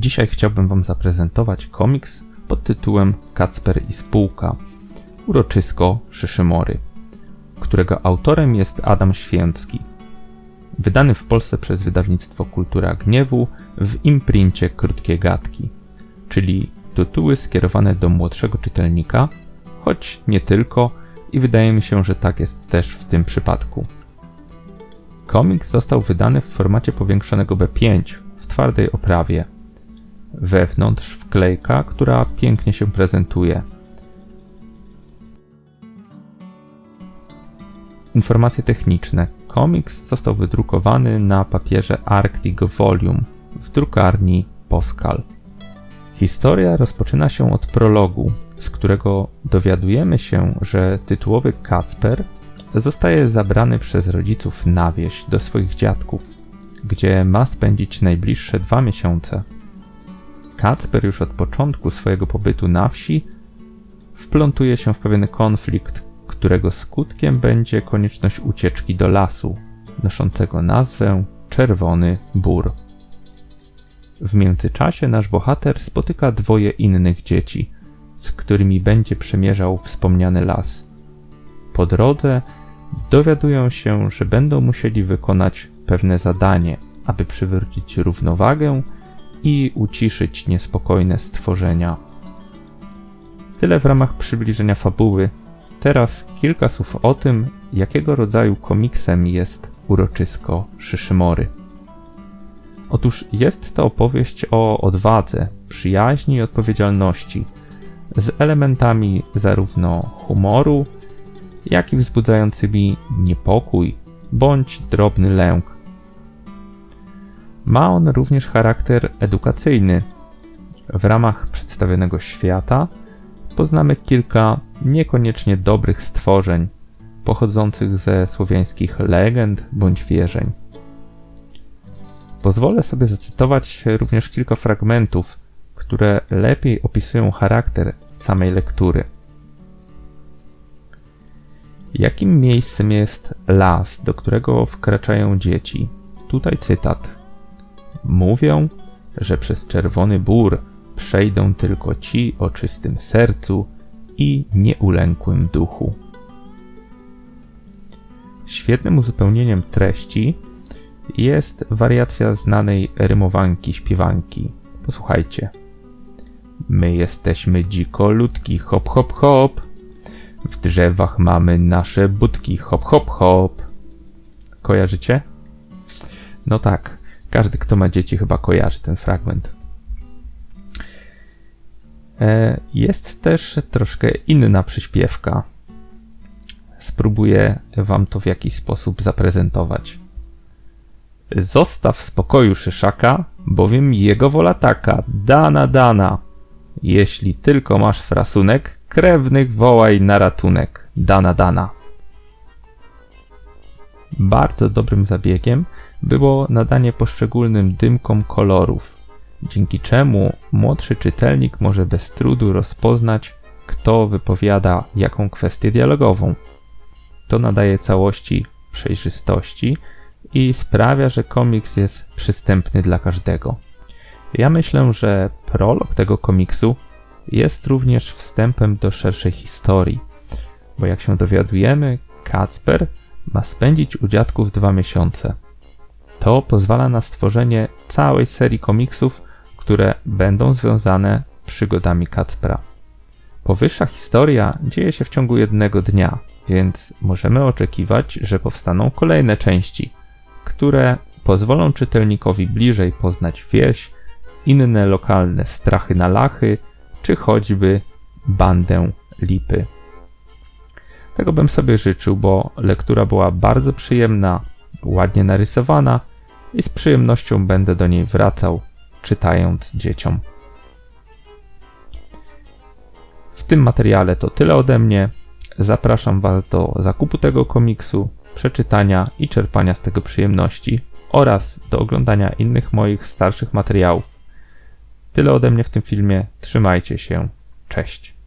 Dzisiaj chciałbym Wam zaprezentować komiks pod tytułem Kacper i spółka Uroczysko Szyszymory, którego autorem jest Adam Święcki. Wydany w Polsce przez wydawnictwo Kultura Gniewu w imprincie Krótkie Gadki, czyli tytuły skierowane do młodszego czytelnika, choć nie tylko i wydaje mi się, że tak jest też w tym przypadku. Komiks został wydany w formacie powiększonego B5 w twardej oprawie. Wewnątrz wklejka, która pięknie się prezentuje. Informacje techniczne. Komiks został wydrukowany na papierze Arctic Volume w drukarni Poskal. Historia rozpoczyna się od prologu, z którego dowiadujemy się, że tytułowy Kacper zostaje zabrany przez rodziców na wieś do swoich dziadków, gdzie ma spędzić najbliższe dwa miesiące. Kacper już od początku swojego pobytu na wsi wplątuje się w pewien konflikt, którego skutkiem będzie konieczność ucieczki do lasu, noszącego nazwę Czerwony Bór. W międzyczasie nasz bohater spotyka dwoje innych dzieci, z którymi będzie przemierzał wspomniany las. Po drodze dowiadują się, że będą musieli wykonać pewne zadanie, aby przywrócić równowagę i uciszyć niespokojne stworzenia. Tyle w ramach przybliżenia fabuły. Teraz kilka słów o tym, jakiego rodzaju komiksem jest uroczysko Szyszymory. Otóż jest to opowieść o odwadze, przyjaźni i odpowiedzialności, z elementami zarówno humoru, jak i wzbudzającymi niepokój bądź drobny lęk. Ma on również charakter edukacyjny. W ramach przedstawionego świata poznamy kilka niekoniecznie dobrych stworzeń, pochodzących ze słowiańskich legend bądź wierzeń. Pozwolę sobie zacytować również kilka fragmentów, które lepiej opisują charakter samej lektury. Jakim miejscem jest las, do którego wkraczają dzieci? Tutaj cytat. Mówią, że przez czerwony bór przejdą tylko ci o czystym sercu i nieulękłym duchu. Świetnym uzupełnieniem treści jest wariacja znanej rymowanki śpiewanki. Posłuchajcie. My jesteśmy dzikoludki, hop hop hop. W drzewach mamy nasze budki, hop hop hop. Kojarzycie? No tak, każdy kto ma dzieci chyba kojarzy ten fragment. E, jest też troszkę inna przyśpiewka. Spróbuję wam to w jakiś sposób zaprezentować. Zostaw w spokoju szyszaka, bowiem jego wola taka, dana, dana. Jeśli tylko masz frasunek, krewnych wołaj na ratunek, dana, dana. Bardzo dobrym zabiegiem było nadanie poszczególnym dymkom kolorów, dzięki czemu młodszy czytelnik może bez trudu rozpoznać, kto wypowiada jaką kwestię dialogową. To nadaje całości przejrzystości i sprawia, że komiks jest przystępny dla każdego. Ja myślę, że prolog tego komiksu jest również wstępem do szerszej historii, bo jak się dowiadujemy, Kacper ma spędzić u dziadków dwa miesiące. To pozwala na stworzenie całej serii komiksów, które będą związane przygodami Kacpra. Powyższa historia dzieje się w ciągu jednego dnia, więc możemy oczekiwać, że powstaną kolejne części – które pozwolą czytelnikowi bliżej poznać wieś, inne lokalne strachy na lachy, czy choćby bandę lipy. Tego bym sobie życzył, bo lektura była bardzo przyjemna, ładnie narysowana i z przyjemnością będę do niej wracał, czytając dzieciom. W tym materiale to tyle ode mnie. Zapraszam Was do zakupu tego komiksu przeczytania i czerpania z tego przyjemności oraz do oglądania innych moich starszych materiałów. Tyle ode mnie w tym filmie. Trzymajcie się. Cześć.